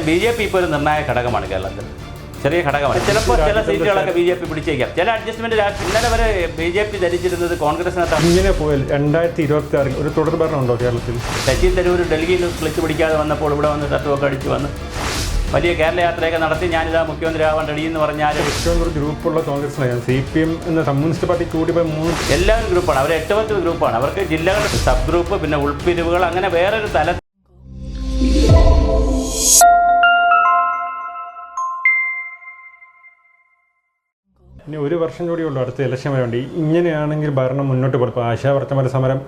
കാര്യം B J P ഇപ്പോൾ ഒരു നിർണായക ഘടകമാണ് കേരളത്തിൽ. ചെറിയ ഘടകമാണ്. ചിലപ്പോൾ ചില സീറ്റുകളൊക്കെ ബി ജെ പി പിടിച്ചേക്കാം. ചില അഡ്ജസ്റ്റ്മെന്റ് രാഷ്ട്രീയ ഇന്നലെ വരെ ബി ജെ പി ധരിച്ചിരുന്നത് കോൺഗ്രസിനകത്താണ്. ഇങ്ങനെ പോയാൽ രണ്ടായിരത്തി ഇരുപത്തി ആറിൽ ഒരു തുടർ ഭരണമുണ്ടോ ഉണ്ടോ കേരളത്തിൽ? ശശി തരൂർ ഡൽഹിയിൽ ക്ലിച്ച് പിടിക്കാതെ വന്നപ്പോൾ ഇവിടെ വന്ന് തത്വമൊക്കെ അടിച്ച് വന്ന് വലിയ കേരള യാത്രയൊക്കെ നടത്തി ഞാനിതാ മുഖ്യമന്ത്രി ആവാൻ റെഡി എന്ന് പറഞ്ഞാൽ ഏറ്റവും കൂടുതൽ ഗ്രൂപ്പുള്ള കോൺഗ്രസിനാണ് സി പി എം എന്ന കമ്മ്യൂണിസ്റ്റ് പാർട്ടി കൂടി പോയി മൂന്ന് എല്ലാവരും ഗ്രൂപ്പാണ്. അവർ എട്ട് പത്ത് ഗ്രൂപ്പാണ്. അവർക്ക് ജില്ലകളുടെ സബ് ഗ്രൂപ്പ് പിന്നെ ഉൾപ്പിരിവുകൾ അങ്ങനെ വേറൊരു തല ഇനി ഒരു വർഷം കൂടി അടുത്ത ഇലക്ഷൻ വരെ ഉണ്ട് ഇങ്ങനെയാണെങ്കിൽ ഭരണം മുന്നോട്ട് പോകും ആശാവർത്തമാര സമരം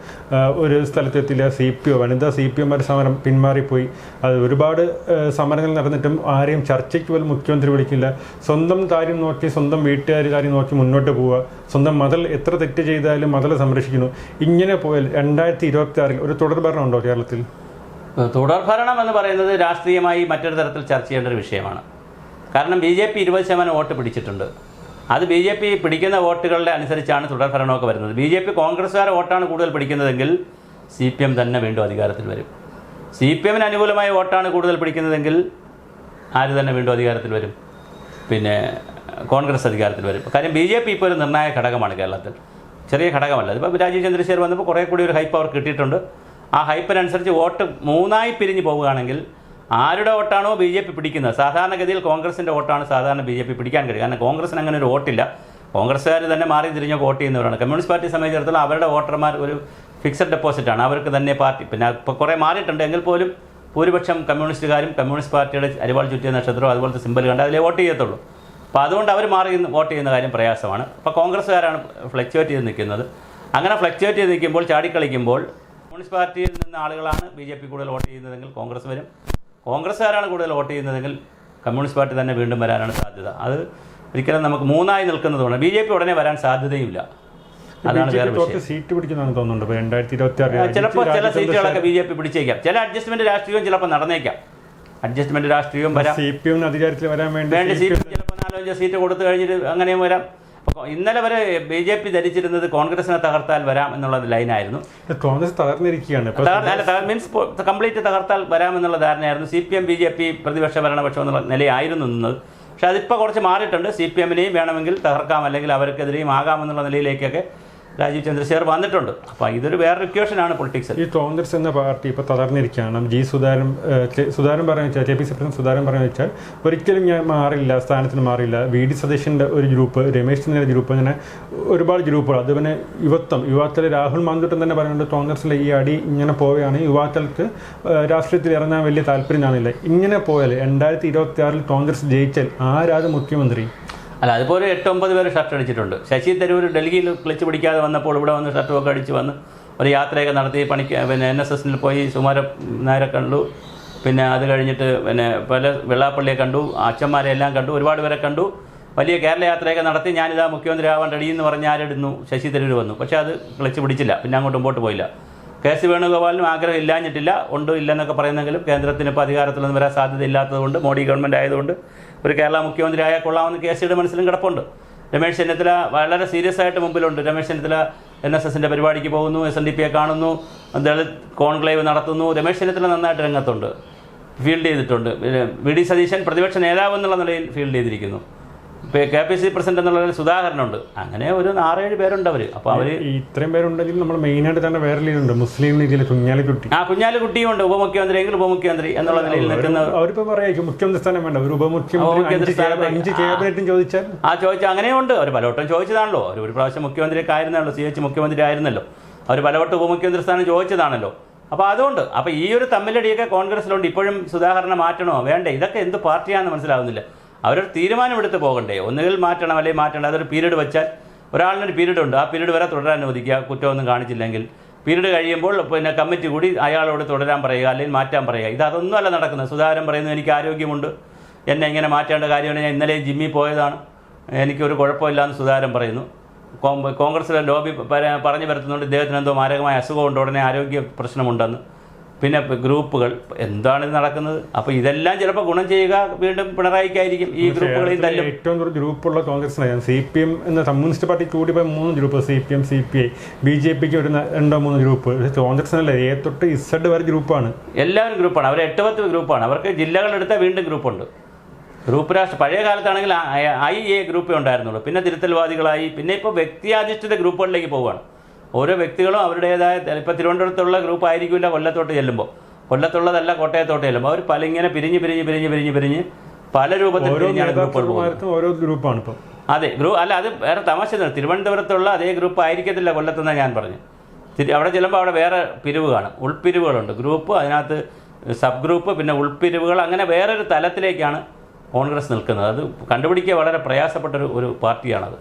ഒരു സ്ഥലത്തെത്തില്ല സി പി ഒ വനിതാ സി പി എമാരുടെ സമരം പിന്മാറിപ്പോയി. അത് ഒരുപാട് സമരങ്ങൾ നടന്നിട്ടും ആരെയും ചർച്ചയ്ക്ക് പോലും മുഖ്യമന്ത്രി വിളിക്കില്ല. സ്വന്തം കാര്യം നോക്കി സ്വന്തം വീട്ടുകാർ കാര്യം നോക്കി മുന്നോട്ട് പോവുക. സ്വന്തം മതൽ എത്ര തെറ്റ് ചെയ്താലും മതൽ സംരക്ഷിക്കുന്നു. ഇങ്ങനെ പോയാൽ രണ്ടായിരത്തി ഇരുപത്തി ആറിൽ ഒരു തുടർ ഭരണം ഉണ്ടോ കേരളത്തിൽ? തുടർ ഭരണം എന്ന് പറയുന്നത് രാഷ്ട്രീയമായി മറ്റൊരു തരത്തിൽ ചർച്ച ചെയ്യേണ്ട ഒരു വിഷയമാണ്. കാരണം ബി ജെ പി ഇരുപത് ശതമാനം വോട്ട് പിടിച്ചിട്ടുണ്ട്. അത് ബി ജെ പി പിടിക്കുന്ന വോട്ടുകളുടെ അനുസരിച്ചാണ് തുടർഭരണമൊക്കെ വരുന്നത്. ബി ജെ പി കോൺഗ്രസ്സുകാരെ വോട്ടാണ് കൂടുതൽ പിടിക്കുന്നതെങ്കിൽ സി പി എം തന്നെ വീണ്ടും അധികാരത്തിൽ വരും. സി പി എമ്മിന് അനുകൂലമായ വോട്ടാണ് കൂടുതൽ പിടിക്കുന്നതെങ്കിൽ ആര് തന്നെ വീണ്ടും അധികാരത്തിൽ വരും? പിന്നെ കോൺഗ്രസ് അധികാരത്തിൽ വരും. കാര്യം ബി ജെ പി ഇപ്പോൾ ഒരു നിർണായക ഘടകമാണ് കേരളത്തിൽ. ചെറിയ ഘടകമല്ല. ഇപ്പോൾ രാജീവ് ചന്ദ്രശേഖർ വന്നപ്പോൾ കുറേ കൂടി ഒരു ഹൈപ്പ് അവർക്ക് കിട്ടിയിട്ടുണ്ട്. ആ ഹൈപ്പിനനുസരിച്ച് വോട്ട് മൂന്നായി പിരിഞ്ഞ് പോവുകയാണെങ്കിൽ ആരുടെ വോട്ടാണോ ബി ജെ പി പിടിക്കുന്നത്? സാധാരണഗതിയിൽ കോൺഗ്രസിന്റെ വോട്ടാണ് സാധാരണ ബി ജെ പി പിടിക്കാൻ കഴിയും കാരണം കോൺഗ്രസിന് അങ്ങനെ ഒരു വോട്ടില്ല. കോൺഗ്രസ്സുകാർ തന്നെ മാറി തിരിഞ്ഞ് വോട്ട് ചെയ്യുന്നവരാണ്. കമ്മ്യൂണിസ്റ്റ് പാർട്ടിയെ സംബന്ധിച്ചിടത്തോളം അവരുടെ വോട്ടർമാർ ഒരു ഫിക്സഡ് ഡെപ്പോസിറ്റാണ് അവർക്ക് തന്നെ പാർട്ടി. പിന്നെ ഇപ്പോൾ കുറേ മാറിയിട്ടുണ്ട്. എങ്കിൽ പോലും ഭൂരിപക്ഷം കമ്മ്യൂണിസ്റ്റുകാരും കമ്മ്യൂണിസ്റ്റ് പാർട്ടിയുടെ അരിവാൾ ചുറ്റിയ നക്ഷത്രവും അതുപോലത്തെ സിമ്പൽ കണ്ട് അതിലേ വോട്ട് ചെയ്യത്തുള്ളൂ. അപ്പോൾ അതുകൊണ്ട് അവർ മാറി വോട്ട് ചെയ്യുന്ന കാര്യം പ്രയാസമാണ്. അപ്പോൾ കോൺഗ്രസ്സുകാരാണ് ഫ്ലക്ച്വേറ്റ് ചെയ്ത് നിൽക്കുന്നത്. അങ്ങനെ ഫ്ലക്ച്വേറ്റ് ചെയ്ത് നിൽക്കുമ്പോൾ ചാടിക്കളിക്കുമ്പോൾ കമ്മ്യൂണിസ്റ്റ് പാർട്ടിയിൽ നിന്ന് ആളുകളാണ് ബി ജെ പി കൂടുതൽ വോട്ട് ചെയ്യുന്നതെങ്കിൽ കോൺഗ്രസ് വരും. കോൺഗ്രസ്സുകാരാണ് കൂടുതൽ വോട്ട് ചെയ്യുന്നതെങ്കിൽ കമ്മ്യൂണിസ്റ്റ് പാർട്ടി തന്നെ വീണ്ടും വരാനാണ് സാധ്യത. അത് ഒരിക്കലും നമുക്ക് മൂന്നായി നിൽക്കുന്നതുകൊണ്ട് ബി ജെ പി ഉടനെ വരാൻ സാധ്യതയുമില്ല അതാണ് വേറെ സീറ്റ് പിടിക്കുന്നതെന്ന് തോന്നുന്നുണ്ട്. രണ്ടായിരത്തി ഇരുപത്തി ചിലപ്പോൾ ചില സീറ്റുകളൊക്കെ ബി ജെ പി പിടിച്ചേക്കാം. ചില അഡ്ജസ്റ്റ്മെന്റ് രാഷ്ട്രീയവും ചിലപ്പോൾ നടന്നേക്കാം. അഡ്ജസ്റ്റ്മെന്റ് രാഷ്ട്രീയവും വരാം. സി പി എം അധികാരത്തിൽ വരാൻ വേണ്ടി വേണ്ട ചിലപ്പോൾ സീറ്റ് കൊടുത്തു കഴിഞ്ഞിട്ട് അങ്ങനെയും വരാം. ഇന്നലെ വരെ ബി ജെ പി ധരിച്ചിരുന്നത് കോൺഗ്രസിനെ തകർത്താൽ വരാം എന്നുള്ള ലൈനായിരുന്നു. കോൺഗ്രസ് തകർന്നിരിക്കുകയാണ്. മീൻസ് കംപ്ലീറ്റ് തകർത്താൽ വരാം എന്നുള്ള ധാരണയായിരുന്നു. C P M B J P പ്രതിപക്ഷ ഭരണപക്ഷം എന്നുള്ള നിലയായിരുന്നു നിന്നത് പക്ഷെ അതിപ്പോൾ കുറച്ച് മാറിയിട്ടുണ്ട്. സി പി എമ്മിനെയും വേണമെങ്കിൽ തകർക്കാം അല്ലെങ്കിൽ അവർക്കെതിരെയും ആകാമെന്നുള്ള നിലയിലേക്കൊക്കെ രാജീവ് ചന്ദ്രശേഖർ വന്നിട്ടുണ്ട്. അപ്പോൾ ഇതൊരു വേറൊരു ഇക്വേഷനാണ് പൊളിറ്റിക്സ് ഈ കോൺഗ്രസ് എന്ന പാർട്ടി ഇപ്പോൾ തകർന്നിരിക്കുകയാണ്. ജി സുധാരൻ സുധാരൻ പറഞ്ഞു വെച്ചാൽ K P C president Sudheeran പറഞ്ഞു വെച്ചാൽ ഒരിക്കലും ഞാൻ മാറില്ല സ്ഥാനത്തിന് മാറില്ല. വി ഡി സതീശന്റെ ഒരു ഗ്രൂപ്പ് രമേശ് ചെന്നിത്തല ഗ്രൂപ്പ് അങ്ങനെ ഒരുപാട് ഗ്രൂപ്പുകൾ. അതുപോലെ യുവത്വം യുവാക്കൾ രാഹുൽ മാന്തൂട്ടൻ തന്നെ പറയുന്നുണ്ട് കോൺഗ്രസിലെ ഈ അടി ഇങ്ങനെ പോവുകയാണ്. യുവാക്കൾക്ക് രാഷ്ട്രീയത്തിൽ ഇറങ്ങാൻ വലിയ താല്പര്യം കാണില്ല ഇങ്ങനെ പോയാൽ രണ്ടായിരത്തി ഇരുപത്തി ആറിൽ കോൺഗ്രസ് ജയിച്ചാൽ ആരാത് മുഖ്യമന്ത്രി? അല്ല അതിപ്പോൾ എട്ട് ഒമ്പത് പേര് ഷർട്ട് അടിച്ചിട്ടുണ്ട്. ശശി തരൂർ ഡൽഹിയിൽ ക്ലിച്ച് പിടിക്കാതെ വന്നപ്പോൾ ഇവിടെ വന്ന് ഷർട്ടുമൊക്കെ അടിച്ച് വന്ന് ഒരു യാത്രയൊക്കെ നടത്തി പണിക്ക് പിന്നെ എൻ എസ് എസിൽ പോയി സുമാര നേരെ കണ്ടു. പിന്നെ അത് കഴിഞ്ഞിട്ട് പിന്നെ പല വെള്ളാപ്പള്ളിയെ കണ്ടു അച്ഛന്മാരെ എല്ലാം കണ്ടു ഒരുപാട് പേരെ കണ്ടു. വലിയ കേരള യാത്രയൊക്കെ നടത്തി ഞാനിതാ മുഖ്യമന്ത്രി ആവാൻ റെഡിയെന്ന് പറഞ്ഞ് ആരെടുന്നു ശശി തരൂർ വന്നു. പക്ഷേ അത് ക്ലച്ച് പിടിച്ചില്ല പിന്നെ അങ്ങോട്ട് മുമ്പോട്ട് പോയില്ല. കെ സി വേണുഗോപാലിനും ആഗ്രഹം ഇല്ലാഞ്ഞിട്ടില്ല ഉണ്ട് ഇല്ലെന്നൊക്കെ പറയുന്നെങ്കിലും കേന്ദ്രത്തിന് ഇപ്പോൾ അധികാരത്തിലൊന്നും വരാൻ സാധ്യത ഇല്ലാത്തതുകൊണ്ട് മോഡി ഗവൺമെന്റ് ആയതുകൊണ്ട് ഒരു കേരള മുഖ്യമന്ത്രി ആയാൽ കൊള്ളാമെന്ന് കെ സിയുടെ മനസ്സിലും കിടപ്പുണ്ട്. രമേശ് ചെന്നിത്തല വളരെ സീരിയസ് ആയിട്ട് മുമ്പിലുണ്ട്. രമേശ് ചെന്നിത്തല എൻ എസ് എസിന്റെ പരിപാടിക്ക് പോകുന്നു എസ് എൻ ഡി പിയെ കാണുന്നു ദളിത് കോൺക്ലേവ് നടത്തുന്നു. രമേശ് ചെന്നിത്തല നന്നായിട്ട് രംഗത്തുണ്ട്. ഫീൽഡ് ചെയ്തിട്ടുണ്ട്. വി ഡി സതീശൻ പ്രതിപക്ഷ നേതാവ് എന്നുള്ള നിലയിൽ ഫീൽഡ് ചെയ്തിരിക്കുന്നു. ഇപ്പോൾ കെ പി സി പ്രസിഡന്റ് എന്നുള്ള നിലയിൽ സുധാകരനുണ്ട്. അങ്ങനെ ഒരു ആറേഴ് പേരുണ്ട് അവർ അപ്പോൾ അവർ ഇത്രയും പേരുണ്ടെങ്കിൽ നമ്മൾ മെയിനായിട്ട് തന്നെ വേറെ ലീഡുണ്ട് മുസ്ലിം ലീഗിലെ കുഞ്ഞാലിക്കുട്ടി. ആ കുഞ്ഞാലിക്കുട്ടിയുണ്ട് ഉപമുഖ്യമന്ത്രി എങ്കിൽ ഉപമുഖ്യമന്ത്രി എന്നുള്ള നിലയിൽ നിൽക്കുന്ന അവരിപ്പോ പറയായിരിക്കും. മുഖ്യമന്ത്രി സ്ഥാനം വേണ്ട. ഒരു ഉപമുഖ്യമന്ത്രി അഞ്ച് ക്യാബ്- ക്യാബിനറ്റും ചോദിച്ചാൽ? ആ ചോദിച്ചാൽ അങ്ങനെയുണ്ട് അവർ പലവട്ടം ചോദിച്ചതാണല്ലോ. അവർ ഒരു പ്രാവശ്യം മുഖ്യമന്ത്രിയൊക്കെ ആയിരുന്നല്ലോ. സി എച്ച് മുഖ്യമന്ത്രി ആയിരുന്നല്ലോ. അവർ പലവട്ടം ഉപമുഖ്യമന്ത്രി സ്ഥാനം ചോദിച്ചതാണല്ലോ. അപ്പോൾ അതുകൊണ്ട് അപ്പോൾ ഈ ഒരു തമ്മിലടിയൊക്കെ കോൺഗ്രസിലുണ്ട് ഇപ്പോഴും സുധാകരനെ മാറ്റണോ? വേണ്ടേ? ഇതൊക്കെ എന്ത് പാർട്ടിയാണെന്ന് മനസ്സിലാവുന്നില്ല. അവരൊരു തീരുമാനമെടുത്ത് പോകണ്ടേ? ഒന്നുകിൽ മാറ്റണം അല്ലെങ്കിൽ മാറ്റണം? അതൊരു പീരീഡ് വെച്ചാൽ ഒരാളിനൊരു പീരീഡ് ഉണ്ട് ആ പീരീഡ് വരെ തുടരാൻ അനുവദിക്കുക. കുറ്റമൊന്നും കാണിച്ചില്ലെങ്കിൽ. പീരീഡ് കഴിയുമ്പോൾ പിന്നെ കമ്മിറ്റി കൂടി അയാളോട് തുടരാൻ പറയുക അല്ലെങ്കിൽ മാറ്റാൻ പറയുക. ഇത് അതൊന്നുമല്ല നടക്കുന്നത്. സുധാകരൻ പറയുന്നു എനിക്ക് ആരോഗ്യമുണ്ട്. എന്നെ ഇങ്ങനെ മാറ്റേണ്ട കാര്യമാണ്. ഞാൻ ഇന്നലെ ജിമ്മിൽ പോയതാണ്. എനിക്കൊരു കുഴപ്പമില്ലാന്ന് സുധാകരൻ പറയുന്നു. കോൺഗ്രസിലെ ലോബി പറഞ്ഞു വരുത്തുന്നുണ്ട് ഇദ്ദേഹത്തിന് എന്തോ മാരകമായ അസുഖമുണ്ട്. ഉടനെ ആരോഗ്യ പ്രശ്നമുണ്ടെന്ന്. പിന്നെ ഗ്രൂപ്പുകൾ എന്താണ് നടക്കുന്നത്? അപ്പോൾ ഇതെല്ലാം ചിലപ്പോൾ ഗുണം ചെയ്യുക വീണ്ടും പിണറായിക്കായിരിക്കും ഈ ഗ്രൂപ്പുകളെയും തന്നെ. തല്ലും ഏറ്റവും കൂടുതൽ ഗ്രൂപ്പുള്ള കോൺഗ്രസിനാണ് സി പി എം എന്ന കമ്മ്യൂണിസ്റ്റ് പാർട്ടി കൂടി പോയി മൂന്ന് group C P M C P I B J പിക്ക് ഒരു രണ്ടോ മൂന്ന് ഗ്രൂപ്പ്. കോൺഗ്രസിനല്ല എ തൊട്ട് ഇസഡ് വരെ ഗ്രൂപ്പാണ്. എല്ലാവരും ഗ്രൂപ്പാണ്. അവർ എട്ട് പത്ത് ഗ്രൂപ്പാണ്. അവർക്ക് ജില്ലകളെടുത്താൽ വീണ്ടും ഗ്രൂപ്പുണ്ട്. ഗ്രൂപ്പ് രാഷ്ട്ര പഴയ കാലത്താണെങ്കിൽ ഐ എ ഗ്രൂപ്പേ ഉണ്ടായിരുന്നുള്ളൂ. പിന്നെ തിരുത്തൽവാദികളായി. പിന്നെ ഇപ്പോൾ വ്യക്തിയാധിഷ്ഠിത ഗ്രൂപ്പുകളിലേക്ക് പോവുകയാണ്. ഓരോ വ്യക്തികളും അവരുടേതായ ഇപ്പോൾ തിരുവനന്തപുരത്തുള്ള ഗ്രൂപ്പ് ആയിരിക്കില്ല കൊല്ലത്തോട്ട് ചെല്ലുമ്പോൾ കൊല്ലത്തുള്ളതല്ല കോട്ടയത്തോട്ട് ചെല്ലുമ്പോൾ അവർ പല ഇങ്ങനെ പിരിഞ്ഞ് പിരിഞ്ഞ് പിരിഞ്ഞ് പിരിഞ്ഞ് പിരിഞ്ഞ് പല രൂപത്തിൽ ഓരോ ഗ്രൂപ്പാണ് ഇപ്പം. അതെ ഗ്രൂപ്പ് അല്ല അത് വേറെ തമാശ തിരുവനന്തപുരത്തുള്ള അതേ ഗ്രൂപ്പ് ആയിരിക്കത്തില്ല കൊല്ലത്തെന്നാണ് ഞാൻ പറഞ്ഞു. അവിടെ ചെല്ലുമ്പോൾ അവിടെ വേറെ പിരിവ് കാണും. ഉൾപ്പിരിവുകളുണ്ട് ഗ്രൂപ്പ് അതിനകത്ത് സബ് ഗ്രൂപ്പ് പിന്നെ ഉൾപ്പിരിവുകൾ അങ്ങനെ വേറൊരു തലത്തിലേക്കാണ് കോൺഗ്രസ് നിൽക്കുന്നത്. അത് കണ്ടുപിടിക്കുക വളരെ പ്രയാസപ്പെട്ടൊരു ഒരു പാർട്ടിയാണത്.